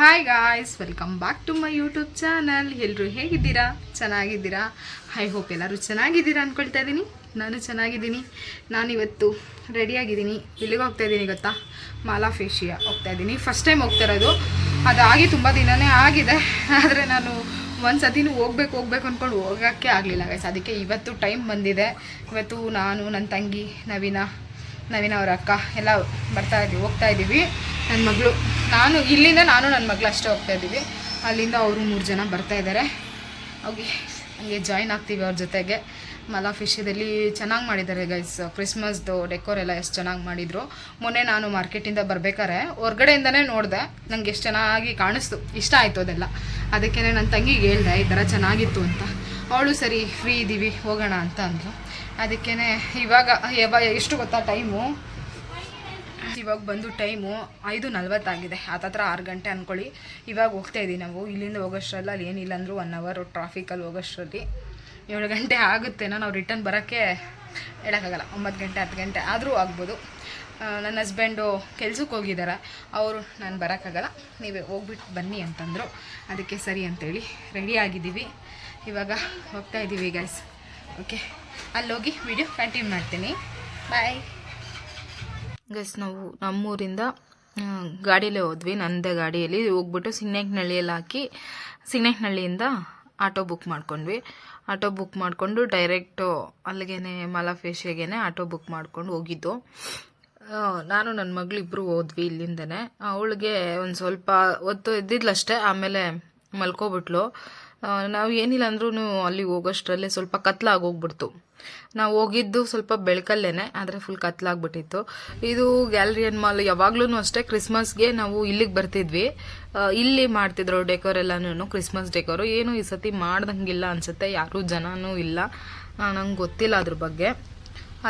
Hi guys welcome back to my YouTube channel ಎಲ್ಲರೂ ಹೇಗಿದ್ದೀರಾ? ಚೆನ್ನಾಗಿದ್ದೀರಾ? ಐ ಹೋಪ್ ಎಲ್ಲರೂ ಚೆನ್ನಾಗಿದ್ದೀರಾ ಅಂದ್ಕೊಳ್ತಾ ಇದ್ದೀನಿ. ನಾನು ಚೆನ್ನಾಗಿದ್ದೀನಿ. ನಾನಿವತ್ತು ರೆಡಿಯಾಗಿದ್ದೀನಿ ಇಲ್ಲಿಗೆ ಹೋಗ್ತಾ ಇದ್ದೀನಿ ಗೊತ್ತಾ? ಮಾಲಾ ಫೇಶಿಯಾ ಹೋಗ್ತಾ ಇದ್ದೀನಿ. ಫಸ್ಟ್ ಟೈಮ್ ಹೋಗ್ತಾ ಇರೋದು. ಅದಾಗಿ ತುಂಬ ದಿನವೇ ಆಗಿದೆ. ಆದರೆ ನಾನು ಒಂದು ಸತಿನೂ ಹೋಗ್ಬೇಕು ಹೋಗ್ಬೇಕು ಅಂದ್ಕೊಂಡು ಹೋಗೋಕ್ಕೆ ಆಗಲಿಲ್ಲ ಗೈಸ್ ಅದಕ್ಕೆ ಇವತ್ತು ಟೈಮ್ ಬಂದಿದೆ. ಇವತ್ತು ನಾನು ನನ್ನ ತಂಗಿ ನವೀನ ನವೀನ ಅವರ ಅಕ್ಕ ಎಲ್ಲ ಬರ್ತಾ ಇದ್ದೀವಿ ಹೋಗ್ತಾ ಇದ್ದೀವಿ. ನನ್ನ ಮಗಳು. ನಾನು, ಇಲ್ಲಿಂದ ನಾನು ನನ್ನ ಮಗಳು ಅಷ್ಟೇ ಹೋಗ್ತಾ ಇದ್ದೀವಿ. ಅಲ್ಲಿಂದ ಅವರು ಮೂರು ಜನ ಬರ್ತಾ ಇದ್ದಾರೆ ಹೋಗಿ ಹಂಗೆ ಜಾಯ್ನ್ ಆಗ್ತೀವಿ ಅವ್ರ ಜೊತೆಗೆ. ಮಲಾ ಫಿಶದಲ್ಲಿ ಚೆನ್ನಾಗಿ ಮಾಡಿದ್ದಾರೆ ಗೈಸ್ ಕ್ರಿಸ್ಮಸ್ದು ಡೆಕೋರ್ ಎಲ್ಲ ಎಷ್ಟು ಚೆನ್ನಾಗಿ ಮಾಡಿದರು. ಮೊನ್ನೆ ನಾನು ಮಾರ್ಕೆಟಿಂದ ಬರ್ಬೇಕಾರೆ ಹೊರ್ಗಡೆಯಿಂದನೇ ನೋಡಿದೆ. ನನಗೆ ಎಷ್ಟು ಚೆನ್ನಾಗಿ ಕಾಣಿಸ್ತು. ಇಷ್ಟ ಆಯಿತು ಅದೆಲ್ಲ. ಅದಕ್ಕೆ ನನ್ನ ತಂಗಿಗೆ ಹೇಳ್ದೆ, ಈ ಥರ ಚೆನ್ನಾಗಿತ್ತು ಅಂತ. ಅವಳು ಸರಿ ಫ್ರೀ ಇದ್ದೀವಿ ಹೋಗೋಣ ಅಂತ ಅಂದರು ಅದಕ್ಕೇ ಇವಾಗ ಯಾವಾಗ ಎಷ್ಟು ಗೊತ್ತಾ ಟೈಮು ಇವಾಗ ಬಂದು ಟೈಮು ಐದು ನಲ್ವತ್ತಾಗಿದೆ. ಹತ್ರ ಆರು ಗಂಟೆ ಅಂದ್ಕೊಳ್ಳಿ ಇವಾಗ ಹೋಗ್ತಾ ಇದ್ದೀವಿ ನಾವು. ಇಲ್ಲಿಂದ ಹೋಗೋಷ್ಟರಲ್ಲಿ ಅಲ್ಲಿ ಏನಿಲ್ಲ ಅಂದರೂ ಒನ್ ಅವರ್ ಟ್ರಾಫಿಕಲ್ಲಿ ಹೋಗೋಷ್ಟರಲ್ಲಿ ಏಳು ಗಂಟೆ ಆಗುತ್ತೇನೋ ನಾವು ರಿಟರ್ನ್ ಬರೋಕ್ಕೆ ಹೇಳೋಕ್ಕಾಗಲ್ಲ. ಒಂಬತ್ತು ಗಂಟೆ, ಹತ್ತು ಗಂಟೆ ಆದರೂ ಆಗ್ಬೋದು. ನನ್ನ ಹಸ್ಬೆಂಡು ಕೆಲ್ಸಕ್ಕೆ ಹೋಗಿದ್ದಾರೆ ಅವರು ನಾನು ಬರೋಕ್ಕಾಗಲ್ಲ. ನೀವೇ ಹೋಗ್ಬಿಟ್ಟು ಬನ್ನಿ ಅಂತಂದರು. ಅದಕ್ಕೆ ಸರಿ ಅಂತೇಳಿ ರೆಡಿ ಆಗಿದ್ದೀವಿ. ಇವಾಗ ಹೋಗ್ತಾ ಇದ್ದೀವಿ ಗೈಸ್ ಓಕೆ ಅಲ್ಲೋಗಿ ವಿಡಿಯೋ ಕಂಟಿನ್ಯೂ ಮಾಡ್ತೀನಿ. ಬಾಯ್ ಗೈಸ್ ನಾವು ನಮ್ಮೂರಿಂದ ಗಾಡಿಯಲ್ಲೇ ಹೋದ್ವಿ. ನಂದೇ ಗಾಡಿಯಲ್ಲಿ ಹೋಗ್ಬಿಟ್ಟು ಸಿಗ್ನೆಕ್ನಳ್ಳಿಯಲ್ಲಿ ಹಾಕಿ ಸಿಗ್ನೆಕ್ನಳ್ಳಿಯಿಂದ ಆಟೋ ಬುಕ್ ಮಾಡ್ಕೊಂಡ್ವಿ. ಆಟೋ ಬುಕ್ ಮಾಡಿಕೊಂಡು ಡೈರೆಕ್ಟು ಅಲ್ಲಿಗೇನೆ ಮಲಫೇಶಿಯಾಗೆ ಆಟೋ ಬುಕ್ ಮಾಡ್ಕೊಂಡು ಹೋಗಿದ್ದು. ನಾನು ನನ್ನ ಮಗಳು ಇಬ್ಬರು ಹೋದ್ವಿ ಇಲ್ಲಿಂದನೇ. ಅವಳಿಗೆ ಒಂದು ಸ್ವಲ್ಪ ಹೊತ್ತು ಇದ್ದಿದ್ಲಷ್ಟೇ, ಆಮೇಲೆ ಮಲ್ಕೊಬಿಟ್ಲು. ನಾವು ಏನಿಲ್ಲ ಅಂದ್ರೂ ಅಲ್ಲಿ ಹೋಗೋಷ್ಟರಲ್ಲೇ ಸ್ವಲ್ಪ ಕತ್ಲಾಗೋಗ್ಬಿಡ್ತು. ನಾವು ಹೋಗಿದ್ದು ಸ್ವಲ್ಪ ಬೆಳಕಲ್ಲೇನೆ, ಆದರೆ ಫುಲ್ ಕತ್ಲಾಗ್ಬಿಟ್ಟಿತ್ತು. ಇದು ಗ್ಯಾಲರಿಯನ್ ಮಾಲ್ ಯಾವಾಗ್ಲೂ ಅಷ್ಟೇ ಕ್ರಿಸ್ಮಸ್ಗೆ ನಾವು ಇಲ್ಲಿಗೆ ಬರ್ತಿದ್ವಿ. ಇಲ್ಲಿ ಮಾಡ್ತಿದ್ರು ಡೆಕೋರ್ ಎಲ್ಲಾನು ಕ್ರಿಸ್ಮಸ್ ಡೆಕೋರು ಏನು ಈ ಸತಿ ಮಾಡ್ದಂಗಿಲ್ಲ ಅನ್ಸುತ್ತೆ, ಯಾರೂ ಜನನೂ ಇಲ್ಲ. ನಂಗೆ ಗೊತ್ತಿಲ್ಲ ಅದ್ರ ಬಗ್ಗೆ.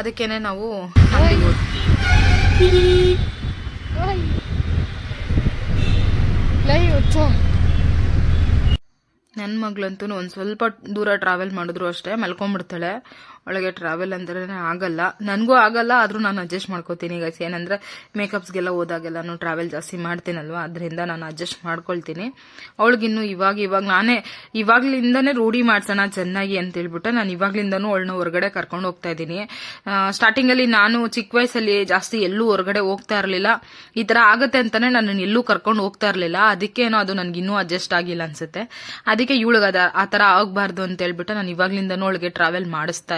ಅದಕ್ಕೇನೆ ನಾವು ಅಲ್ಲಿಗೆ ಹೋದ್ವಿ ನನ್ನ ಮಗಳಂತೂ ಒಂದು ಸ್ವಲ್ಪ ದೂರ ಟ್ರಾವೆಲ್ ಮಾಡಿದ್ರು ಅಷ್ಟೇ ಮಲ್ಕೊಂಡ್ಬಿಡ್ತಾಳೆ. ಒಳಗೆ ಟ್ರಾವೆಲ್ ಅಂದ್ರೆ ಆಗಲ್ಲ. ನನಗೂ ಆಗಲ್ಲ, ಆದರೂ ನಾನು ಅಡ್ಜಸ್ಟ್ ಮಾಡ್ಕೋತೀನಿ ಗೈಸ್ ಏನಂದ್ರೆ ಮೇಕಪ್ಸ್ಗೆಲ್ಲ ನಾನು ಟ್ರಾವೆಲ್ ಜಾಸ್ತಿ ಮಾಡ್ತೀನಲ್ವ? ಅದರಿಂದ ನಾನು ಅಡ್ಜಸ್ಟ್ ಮಾಡ್ಕೊಳ್ತೀನಿ. ಅವಳಿಗಿನ್ನು ಇವಾಗ ಇವಾಗ ನಾನೇ, ಇವಾಗ್ಲಿಂದನೇ ರೂಢಿ ಮಾಡ್ಸೋಣ ಚೆನ್ನಾಗಿ ಅಂತ ಹೇಳ್ಬಿಟ್ಟು ನಾನು ಇವಾಗ್ಲಿಂದನೂ ಅವಳನ್ನ ಹೊರಗಡೆ ಕರ್ಕೊಂಡು ಹೋಗ್ತಾ ಇದ್ದೀನಿ. ಸ್ಟಾರ್ಟಿಂಗಲ್ಲಿ ನಾನು ಚಿಕ್ಕ ವಯಸ್ಸಲ್ಲಿ ಜಾಸ್ತಿ ಎಲ್ಲೂ ಹೊರಗಡೆ ಹೋಗ್ತಾ ಇರಲಿಲ್ಲ. ಈ ಥರ ಆಗುತ್ತೆ ಅಂತಲೇ ನಾನು ಎಲ್ಲೂ ಕರ್ಕೊಂಡು ಹೋಗ್ತಾ ಇರಲಿಲ್ಲ. ಅದಕ್ಕೇನೋ ಅದು ನನಗೆ ಇನ್ನೂ ಅಡ್ಜಸ್ಟ್ ಆಗಿಲ್ಲ ಅನ್ಸುತ್ತೆ. ಅದಕ್ಕೆ ಇವಳಿಗೆ ಅದು, ಆ ಥರ ಆಗಬಾರ್ದು ಅಂತ ಹೇಳ್ಬಿಟ್ಟು ನಾನು ಇವಾಗ್ಲಿಂದನೂ ಅವಳಿಗೆ ಟ್ರಾವೆಲ್ ಮಾಡಿಸ್ತಾ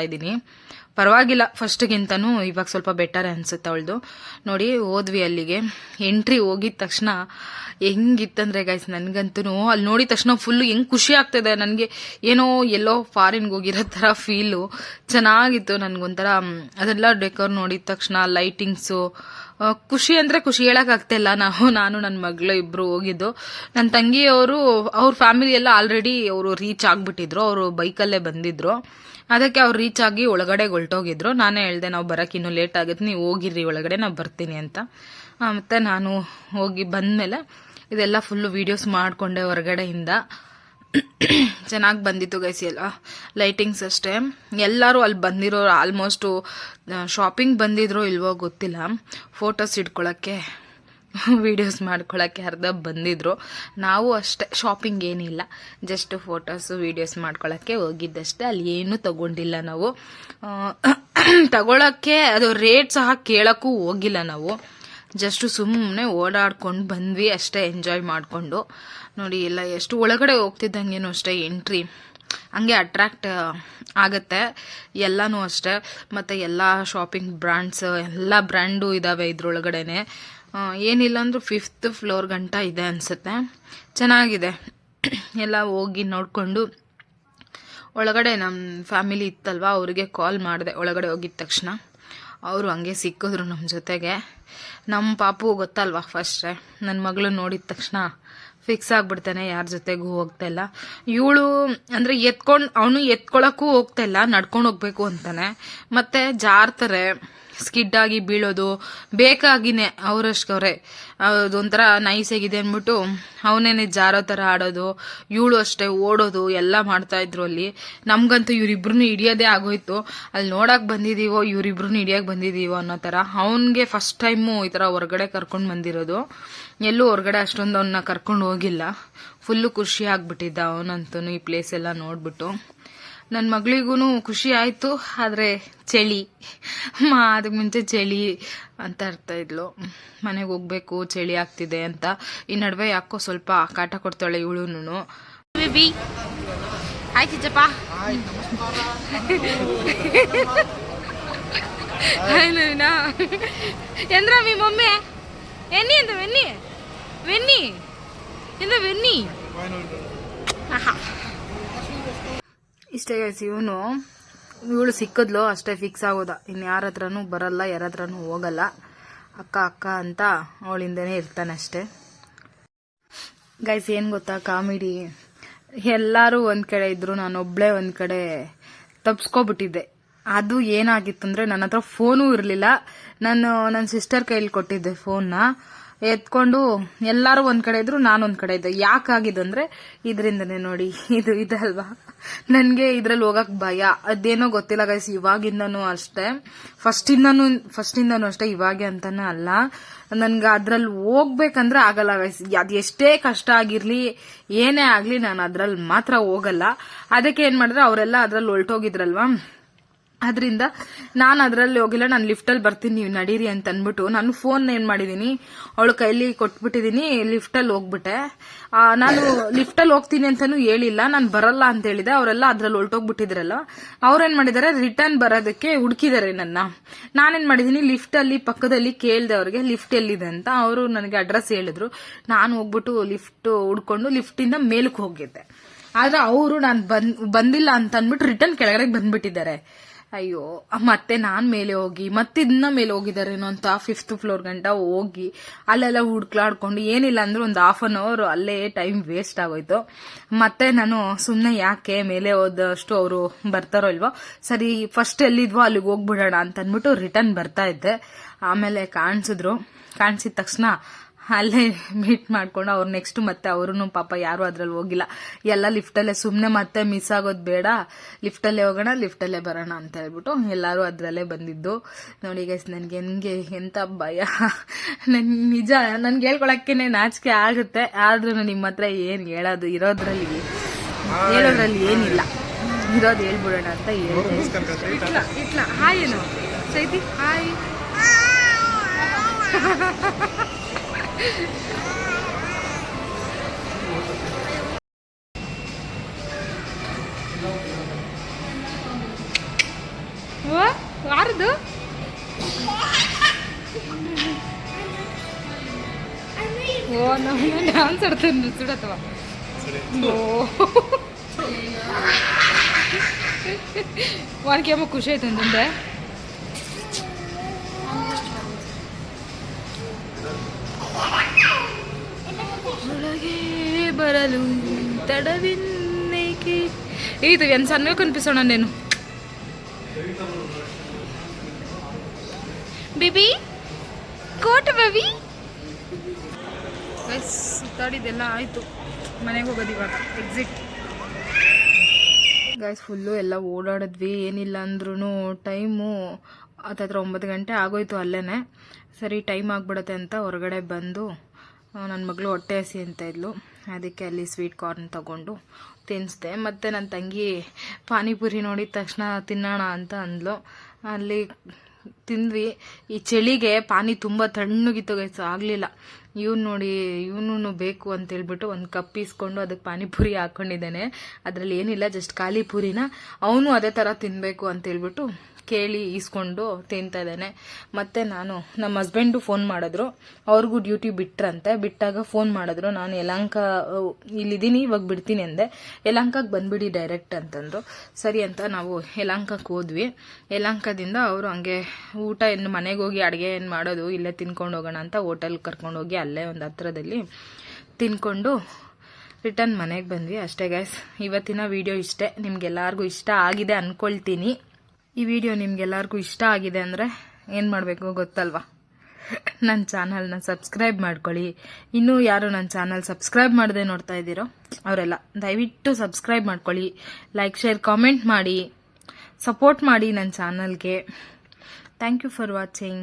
ಪರವಾಗಿಲ್ಲ, ಫಸ್ಟ್ಗಿಂತನೂ ಇವಾಗ ಸ್ವಲ್ಪ ಬೆಟರ್ ಅನ್ಸುತ್ತೆ ಅವಳದು. ನೋಡಿ ಹೋದ್ವಿ ಅಲ್ಲಿಗೆ. ಎಂಟ್ರಿ ಹೋಗಿದ ತಕ್ಷಣ ಹೆಂಗಿತ್ತಂದ್ರೆ ಗೈಸ್ ನನಗಂತೂ ಅಲ್ಲಿ ನೋಡಿದ ತಕ್ಷಣ ಫುಲ್ಲು ಹೆಂಗ್ ಖುಷಿ ಆಗ್ತದೆ. ನನಗೆ ಏನೋ ಎಲ್ಲೋ ಫಾರಿನ್ಗೆ ಹೋಗಿರೋ ಥರ ಫೀಲು ಚೆನ್ನಾಗಿತ್ತು ನನಗೊಂಥರ. ಅದೆಲ್ಲ ಡೆಕೋರ್ ನೋಡಿದ ತಕ್ಷಣ ಲೈಟಿಂಗ್ಸು ಖುಷಿ ಅಂದರೆ ಖುಷಿ ಹೇಳೋಕ್ಕಾಗ್ತಾ ಇಲ್ಲ. ನಾವು, ನಾನು ನನ್ನ ಮಗಳು ಇಬ್ಬರು ಹೋಗಿದ್ದು. ನನ್ನ ತಂಗಿಯವರು, ಅವ್ರ ಫ್ಯಾಮಿಲಿ ಎಲ್ಲ ಆಲ್ರೆಡಿ ಅವರು ರೀಚ್ ಆಗಿಬಿಟ್ಟಿದ್ರು. ಅವರು ಬೈಕಲ್ಲೇ ಬಂದಿದ್ರು. ಅದಕ್ಕೆ ಅವ್ರು ರೀಚ್ ಆಗಿ ಒಳಗಡೆ ಹೊಲ್ಟೋಗಿದ್ರು ನಾನೇ ಹೇಳ್ದೆ, ನಾವು ಬರೋಕ್ಕೆ ಇನ್ನೂ ಲೇಟ್ ಆಗುತ್ತೆ. ನೀವು ಹೋಗಿರ್ರಿ, ಒಳಗಡೆ ನಾವು ಬರ್ತೀನಿ ಅಂತ. ಮತ್ತು ನಾನು ಹೋಗಿ ಬಂದಮೇಲೆ ಇದೆಲ್ಲ ಫುಲ್ಲು ವಿಡಿಯೋಸ್ ಮಾಡಿಕೊಂಡೆ ಹೊರಗಡೆಯಿಂದ. ಚೆನ್ನಾಗಿ ಬಂದಿತ್ತು ಗೈಸಿ ಎಲ್ಲ. ಲೈಟಿಂಗ್ಸ್ ಅಷ್ಟೇ. ಎಲ್ಲರೂ ಅಲ್ಲಿ ಬಂದಿರೋರು ಆಲ್ಮೋಸ್ಟು ಶಾಪಿಂಗ್ ಬಂದಿದ್ರೋ ಇಲ್ವೋ ಗೊತ್ತಿಲ್ಲ. ಫೋಟೋಸ್ ಇಟ್ಕೊಳ್ಳೋಕ್ಕೆ ವಿಡಿಯೋಸ್ ಮಾಡ್ಕೊಳ್ಳೋಕ್ಕೆ ಅರ್ಧ ಬಂದಿದ್ರು. ನಾವು ಅಷ್ಟೇ ಶಾಪಿಂಗ್ ಏನಿಲ್ಲ. ಜಸ್ಟ್ ಫೋಟೋಸು ವಿಡಿಯೋಸ್ ಮಾಡ್ಕೊಳ್ಳೋಕ್ಕೆ ಹೋಗಿದ್ದಷ್ಟೇ. ಅಲ್ಲಿ ಏನೂ ತಗೊಂಡಿಲ್ಲ ನಾವು. ತಗೊಳ್ಳೋಕ್ಕೆ ಅದು ರೇಟ್ ಸಹ ಕೇಳೋಕ್ಕೂ ಹೋಗಿಲ್ಲ ನಾವು. ಜಸ್ಟ್ ಸುಮ್ಮನೆ ಓಡಾಡ್ಕೊಂಡು ಬಂದ್ವಿ ಅಷ್ಟೇ ಎಂಜಾಯ್ ಮಾಡಿಕೊಂಡು. ನೋಡಿ, ಎಲ್ಲ ಎಷ್ಟು ಒಳಗಡೆ ಹೋಗ್ತಿದ್ದಂಗೇನು ಅಷ್ಟೇ ಎಂಟ್ರಿ ಹಂಗೆ ಅಟ್ರಾಕ್ಟ್ ಆಗುತ್ತೆ. ಎಲ್ಲನೂ ಅಷ್ಟೇ. ಮತ್ತು ಎಲ್ಲ ಶಾಪಿಂಗ್ ಬ್ರ್ಯಾಂಡ್ಸ್ ಎಲ್ಲ ಬ್ರ್ಯಾಂಡು ಇದ್ದಾವೆ ಇದ್ರೊಳಗಡೆನೆ. ಏನಿಲ್ಲ ಅಂದ್ರೆ ಫಿಫ್ತ್ ಫ್ಲೋರ್ ಗಂಟ ಇದೆ ಅನಿಸುತ್ತೆ. ಚೆನ್ನಾಗಿದೆ. ಎಲ್ಲ ಹೋಗಿ ನೋಡಿಕೊಂಡು ಒಳಗಡೆ ನಮ್ಮ ಫ್ಯಾಮಿಲಿ ಇತ್ತಲ್ವ, ಅವರಿಗೆ ಕಾಲ್ ಮಾಡಿದೆ. ಒಳಗಡೆ ಹೋಗಿದ ತಕ್ಷಣ. ಅವರು ಹಂಗೆ ಸಿಕ್ಕಿದ್ರು ನಮ್ಮ ಜೊತೆಗೆ. ನಮ್ಮ ಪಾಪು ಗೊತ್ತಲ್ವ ಫಸ್ಟೇ ನನ್ನ ಮಗಳು ನೋಡಿದ ತಕ್ಷಣ ಫಿಕ್ಸ್ ಆಗಿಬಿಡ್ತಾನೆ, ಯಾರ ಜೊತೆಗೂ ಹೋಗ್ತಾ ಇಲ್ಲ. ಇವಳು ಅಂದರೆ ಎತ್ಕೊಂಡು, ಅವನು ಎತ್ಕೊಳ್ಳೋಕ್ಕೂ ಹೋಗ್ತಾ ಇಲ್ಲ, ನಡ್ಕೊಂಡು ಹೋಗ್ಬೇಕು ಅಂತಾನೆ. ಮತ್ತು ಜಾರ್ತಾರೆ. ಸ್ಕಿಡ್ ಆಗಿ ಬೀಳೋದು, ಬೇಕಾಗಿನೇ ಅವರಷ್ಟವ್ರೆ. ಅದೊಂಥರ ನೈಸ್ ಆಗಿದೆ ಅಂದ್ಬಿಟ್ಟು ಅವನೇನೆ ಜಾರೋ ಥರ ಆಡೋದು, ಇವಳು ಅಷ್ಟೇ ಓಡೋದು, ಎಲ್ಲ ಮಾಡ್ತಾ ಇದ್ರು ಅಲ್ಲಿ. ನಮ್ಗಂತೂ ಇವರಿಬ್ರು ಹಿಡಿಯೋದೇ ಆಗೋಯ್ತು. ಅಲ್ಲಿ ನೋಡೋಕೆ ಬಂದಿದೀವೋ ಇವರಿಬ್ರು ಹಿಡಿಯಕ್ ಬಂದಿದ್ದೀವೋ ಅನ್ನೋ ಥರ ಅವನಿಗೆ ಫಸ್ಟ್ ಟೈಮು ಈ ಥರ ಹೊರಗಡೆ ಕರ್ಕೊಂಡು ಬಂದಿರೋದು. ಎಲ್ಲೂ ಹೊರಗಡೆ ಅಷ್ಟೊಂದು ಅವನ್ನ ಕರ್ಕೊಂಡು ಹೋಗಿಲ್ಲ. ಫುಲ್ಲು ಖುಷಿ ಆಗ್ಬಿಟ್ಟಿದ್ದ ಅವನಂತೂ ಈ ಪ್ಲೇಸ್ ಎಲ್ಲ ನೋಡ್ಬಿಟ್ಟು. ನನ್ನ ಮಗಳಿಗೂ ಖುಷಿ ಆಯಿತು ಆದರೆ ಚಳಿ. ಮಾ ಅದಕ್ಕೆ ಮುಂಚೆ ಚಳಿ ಅಂತ ಅರ್ಥ ಇದ್ಲು. ಮನೆಗೆ ಹೋಗ್ಬೇಕು ಚಳಿ ಆಗ್ತಿದೆ ಅಂತ. ಈ ನಡುವೆ ಯಾಕೋ ಸ್ವಲ್ಪ ಕಾಟ ಕೊಡ್ತಾಳೆ ಇವಳುನು ಬೇಬಿ ಹಾಯ್ ಚಿಚ್ಚಪ್ಪ. ಎಂದ್ರ ಮೀ ಮಮ್ಮಿ? ಎನ್ನಿ ಎಂದ ವೆನ್ನಿ ವೆನ್ನಿ ಎಂದ ವೆನ್ನಿ ಆಹಾ. ಇಷ್ಟೇ ಗೈಸ್ ಇವನು ಇವಳು ಸಿಕ್ಕಿದ್ಲು ಅಷ್ಟೇ ಫಿಕ್ಸ್ ಆಗೋದ. ಇನ್ನು ಯಾರ ಹತ್ರನೂ ಬರಲ್ಲ, ಯಾರ ಹತ್ರನೂ ಹೋಗಲ್ಲ. ಅಕ್ಕ ಅಕ್ಕ ಅಂತ ಅವಳಿಂದನೇ ಇರ್ತಾನೆ ಅಷ್ಟೇ. ಗೈಸ್ ಏನು ಗೊತ್ತಾ? ಕಾಮಿಡಿ. ಎಲ್ಲರೂ ಒಂದು ಕಡೆ ಇದ್ದರು ನಾನು ಒಬ್ಬಳೇ ಒಂದು ಕಡೆ ತಪ್ಸ್ಕೊಬಿಟ್ಟಿದ್ದೆ. ಅದು ಏನಾಗಿತ್ತು ಅಂದರೆ ನನ್ನ ಹತ್ರ ಫೋನೂ ಇರಲಿಲ್ಲ. ನಾನು ನನ್ನ ಸಿಸ್ಟರ್ ಕೈಲಿ ಕೊಟ್ಟಿದ್ದೆ ಫೋನ್ನ ಎತ್ಕೊಂಡು ಎಲ್ಲರೂ ಒಂದ್ ಕಡೆ ಇದ್ರು, ನಾನು ಒಂದ್ ಕಡೆ ಇದ್ದೆ. ಯಾಕಾಗಿದಂದ್ರೆ, ಇದರಿಂದನೇ ನೋಡಿ, ಇದು ಇದಲ್ವಾ ನನಗೆ ಇದ್ರಲ್ಲಿ ಹೋಗಕ್ ಭಯ. ಅದೇನೋ ಗೊತ್ತಿಲ್ಲ ಗೈಸ್ ಇವಾಗಿಂದನೂ ಅಷ್ಟೇ. ಫಸ್ಟಿಂದನೂ ಫಸ್ಟಿಂದನೂ ಅಷ್ಟೇ, ಇವಾಗೆ ಅಂತಾನೆ ಅಲ್ಲ. ನನ್ಗೆ ಅದ್ರಲ್ಲಿ ಹೋಗ್ಬೇಕಂದ್ರೆ ಆಗಲ್ಲ ಗೈಸ್ ಅದು ಎಷ್ಟೇ ಕಷ್ಟ ಆಗಿರ್ಲಿ, ಏನೇ ಆಗ್ಲಿ, ನಾನು ಅದ್ರಲ್ಲಿ ಮಾತ್ರ ಹೋಗಲ್ಲ. ಅದಕ್ಕೆ ಏನ್ ಮಾಡಿದ್ರೆ, ಅವರೆಲ್ಲ ಅದ್ರಲ್ಲಿ ಹೊಲ್ಟೋಗಿದ್ರಲ್ವಾ? ಅದರಿಂದ ನಾನು ಅದರಲ್ಲಿ ಹೋಗಿಲ್ಲ, ನಾನು ಲಿಫ್ಟಲ್ಲಿ ಬರ್ತೀನಿ, ನೀವು ನಡೀರಿ ಅಂತ ಅಂದ್ಬಿಟ್ಟು ನಾನು ಫೋನ್ ಏನು ಮಾಡಿದ್ದೀನಿ ಅವಳ ಕೈಲಿ ಕೊಟ್ಬಿಟ್ಟಿದ್ದೀನಿ ಲಿಫ್ಟಲ್ಲಿ ಹೋಗ್ಬಿಟ್ಟೆ. ನಾನು ಲಿಫ್ಟಲ್ಲಿ ಹೋಗ್ತೀನಿ ಅಂತಲೂ ಹೇಳಿಲ್ಲ, ನಾನು ಬರಲ್ಲ ಅಂತ ಹೇಳಿದೆ, ಅವರೆಲ್ಲ ಅದ್ರಲ್ಲಿ ಹೊಲ್ಟೋಗ್ಬಿಟ್ಟಿದ್ರಲ್ಲ ಏನು ಮಾಡಿದ್ದಾರೆ ರಿಟರ್ನ್ ಬರೋದಕ್ಕೆ ಹುಡುಕಿದ್ದಾರೆ ನನ್ನ. ನಾನೇನು ಮಾಡಿದ್ದೀನಿ ಲಿಫ್ಟಲ್ಲಿ ಪಕ್ಕದಲ್ಲಿ ಕೇಳಿದೆ ಅವ್ರಿಗೆ ಲಿಫ್ಟ್ ಎಲ್ಲಿದೆ? ಅಂತ ಅವರು ನನಗೆ ಅಡ್ರೆಸ್ ಹೇಳಿದ್ರು. ನಾನು ಹೋಗ್ಬಿಟ್ಟು ಲಿಫ್ಟ್ ಹುಡ್ಕೊಂಡು ಲಿಫ್ಟಿಂದ ಮೇಲಕ್ಕೆ ಹೋಗಿದ್ದೆ. ಆದ್ರೆ ಅವರು ನಾನು ಬಂದ್, ಬಂದಿಲ್ಲ ಅಂತ ಅಂದ್ಬಿಟ್ಟು ರಿಟರ್ನ್ ಕೆಳಗಡೆ ಬಂದ್ಬಿಟ್ಟಿದ್ದಾರೆ. ಅಯ್ಯೋ ಮತ್ತೆ ನಾನ್ ಮೇಲೆ ಹೋಗಿ, ಮತ್ತೆ ಇದನ್ನ ಮೇಲೆ ಹೋಗಿದ್ದಾರೇನೋ ಅಂತ ಫಿಫ್ತ್ ಫ್ಲೋರ್ ಗಂಟ ಹೋಗಿ, ಅಲ್ಲೆಲ್ಲ ಹುಡ್ಕ್ಲಾಡ್ಕೊಂಡು, ಏನಿಲ್ಲ ಅಂದ್ರೆ ಒಂದು ಹಾಫ್ ಅನ್ ಅವರ್ ಅಲ್ಲೇ ಟೈಮ್ ವೇಸ್ಟ್ ಆಗೋಯ್ತು. ಮತ್ತೆ ನಾನು ಸುಮ್ಮನೆ ಯಾಕೆ ಮೇಲೆ ಹೋದಷ್ಟು ಅವರು ಬರ್ತಾರೋ ಇಲ್ವೋ, ಸರಿ ಫಸ್ಟ್ ಎಲ್ಲಿದ್ವೋ ಅಲ್ಲಿಗೆ ಹೋಗ್ಬಿಡೋಣ ಅಂತ ಅಂದ್ಬಿಟ್ಟು ರಿಟರ್ನ್ ಬರ್ತಾ ಇದ್ದೆ. ಆಮೇಲೆ ಕಾಣಿಸಿದ್ರು. ಕಾಣಿಸಿದ ತಕ್ಷಣ ಅಲ್ಲೇ ಮೀಟ್ ಮಾಡ್ಕೊಂಡು ಅವ್ರು ನೆಕ್ಸ್ಟ್ ಮತ್ತೆ ಅವರು ಪಾಪ ಯಾರು ಅದ್ರಲ್ಲಿ ಹೋಗಿಲ್ಲ. ಎಲ್ಲ ಲಿಫ್ಟಲ್ಲೇ ಸುಮ್ಮನೆ ಮತ್ತೆ ಮಿಸ್ ಆಗೋದು ಬೇಡ. ಲಿಫ್ಟಲ್ಲೇ ಹೋಗೋಣ ಲಿಫ್ಟಲ್ಲೇ ಬರೋಣ ಅಂತ ಹೇಳ್ಬಿಟ್ಟು ಎಲ್ಲರೂ ಅದರಲ್ಲೇ ಬಂದಿದ್ದು. ನೋಡಿ ಗೈಸ್ ನನಗೆ ಹೆಂಗೆ, ಎಂತ ಭಯ. ನನ್ ನಿಜ, ನನ್ಗೆ ಹೇಳ್ಕೊಳಕ್ಕೇನೆ ನಾಚಿಕೆ ಆಗುತ್ತೆ. ಆದ್ರೂ ನಿಮ್ಮ ಹತ್ರ ಏನು ಹೇಳೋದು? ಇರೋದ್ರಲ್ಲಿ ಹೇಳೋದ್ರಲ್ಲಿ ಏನಿಲ್ಲ. ಇರೋದು ಹೇಳ್ಬಿಡೋಣ ಅಂತ ಹೇಳ್ತೀನಿ ಹಾಯ್ ಏನು? ಸೈತಿ ಹಾಯ್ ಯಾರದು? ಓ ನಮ್ಮ ಡ್ಯಾನ್ಸ್ ಆಡ್ತಾನೆ ಸುಡತ್ತವ ಓ. ಖುಷಿ ಆಯ್ತು ಅಂತಂದ್ರೆ ಬರಲು ತಡವಿನ್ನೇಕೆ? ಇದು ఎంత ಸಣ್ಣ ಕನ್ಪಿಸೋಣ నేను ಬಿಬಿ, ಕೋಟ ಬೇಬಿ. ಗೈಸ್ ಸುತ್ತಾಡಿದೆಲ್ಲ ಆಯಿತು. ಮನೆಗೆ ಹೋಗೋದು ಇವಾಗ ಎಕ್ಸಿಟ್ ಗೈಸ್ ಫುಲ್ಲು ಎಲ್ಲ ಓಡಾಡಿದ್ವಿ, ಏನಿಲ್ಲ ಅಂದ್ರೂ ಟೈಮು ಹತ್ತತ್ರ ಒಂಬತ್ತು ಗಂಟೆ ಆಗೋಯ್ತು ಅಲ್ಲೇ ಸರಿ, ಟೈಮ್ ಆಗ್ಬಿಡುತ್ತೆ ಅಂತ ಹೊರಗಡೆ ಬಂದು ನನ್ನ ಮಗಳು ಹೊಟ್ಟೆ ಹಸಿ ಅಂತ ಇದ್ಲು. ಅದಕ್ಕೆ ಅಲ್ಲಿ ಸ್ವೀಟ್ ಕಾರ್ನ್ ತಗೊಂಡು ತಿನ್ನಿಸ್ದೆ ಮತ್ತು ನನ್ನ ತಂಗಿ ಪಾನಿಪುರಿ ನೋಡಿದ ತಕ್ಷಣ ತಿನ್ನೋಣ ಅಂತ ಅಂದ್ಲು. ಅಲ್ಲಿ ತಿಂದ್ವಿ. ಈ ಚಳಿಗೆ ಪಾನಿ ತುಂಬ ತಣ್ಣಗಿತ್ತು ಆಗಲಿಲ್ಲ. ಇವ್ನು ನೋಡಿ ಇವನು ಬೇಕು ಅಂತ ಹೇಳ್ಬಿಟ್ಟು ಒಂದು ಕಪ್ ಇಸ್ಕೊಂಡು ಅದಕ್ಕೆ ಪಾನಿಪುರಿ ಹಾಕ್ಕೊಂಡಿದ್ದಾನೆ ಅದರಲ್ಲಿ ಏನಿಲ್ಲ ಜಸ್ಟ್ ಖಾಲಿ ಪೂರಿನ. ಅವನು ಅದೇ ಥರ ತಿನ್ನಬೇಕು ಅಂತ ಹೇಳ್ಬಿಟ್ಟು ಕೇಳಿ ಈಸ್ಕೊಂಡು ತಿಂತಾ ಇದ್ದಾನೆ. ಮತ್ತೆ ನಾನು ನಮ್ಮ ಹಸ್ಬೆಂಡು ಫೋನ್ ಮಾಡಿದ್ರು. ಅವ್ರಿಗೂ ಡ್ಯೂಟಿ ಬಿಟ್ರಂತೆ. ಬಿಟ್ಟಾಗ ಫೋನ್ ಮಾಡಿದ್ರು. ನಾನು ಯಲಹಂಕ ಅಹ್, ಇಲ್ಲಿದ್ದೀನಿ ಇವಾಗ ಬಿಡ್ತೀನಿ ಅಂದೆ. ಯಲಹಂಕಕ್ಕೆ ಬಂದ್ಬಿಡಿ ಡೈರೆಕ್ಟ್ ಅಂತಂದ್ರು. ಸರಿ ಅಂತ ನಾವು ಯಲಹಂಕಕ್ಕೆ ಹೋದ್ವಿ. ಯಲಹಂಕದಿಂದ ಅವರು ಹಂಗೆ ಊಟ ಏನು ಮನೆಗೆ ಹೋಗಿ ಅಡುಗೆ ಏನು ಮಾಡೋದು ಇಲ್ಲೇ ತಿನ್ಕೊಂಡು ಹೋಗೋಣ ಅಂತ ಹೋಟೆಲ್ ಕರ್ಕೊಂಡು ಹೋಗಿ ಅಲ್ಲೇ ಒಂದು ಹತ್ರದಲ್ಲಿ ತಿನ್ಕೊಂಡು ರಿಟರ್ನ್ ಮನೆಗೆ ಬಂದ್ವಿ ಅಷ್ಟೇ ಗ್ಯಾಸ್ ಇವತ್ತಿನ ವಿಡಿಯೋ ಇಷ್ಟೇ. ನಿಮ್ಗೆಲ್ಲರಿಗೂ ಇಷ್ಟ ಆಗಿದೆ ಅಂದ್ಕೊಳ್ತೀನಿ ಈ ವಿಡಿಯೋ ನಿಮ್ಗೆಲ್ಲರಿಗೂ ಇಷ್ಟ ಆಗಿದೆ ಅಂದರೆ ಏನು ಮಾಡಬೇಕು ಗೊತ್ತಲ್ವಾ? ನನ್ನ ಚಾನಲ್ನ ಸಬ್ಸ್ಕ್ರೈಬ್ ಮಾಡ್ಕೊಳ್ಳಿ. ಇನ್ನೂ ಯಾರು ನನ್ನ ಚಾನಲ್ ಸಬ್ಸ್ಕ್ರೈಬ್ ಮಾಡದೆ ನೋಡ್ತಾ ಇದ್ದೀರೋ ಅವರೆಲ್ಲ ದಯವಿಟ್ಟು ಸಬ್ಸ್ಕ್ರೈಬ್ ಮಾಡ್ಕೊಳ್ಳಿ. ಲೈಕ್ ಶೇರ್ ಕಾಮೆಂಟ್ ಮಾಡಿ. ಸಪೋರ್ಟ್ ಮಾಡಿ ನನ್ನ ಚಾನಲ್ಗೆ. Thank you for watching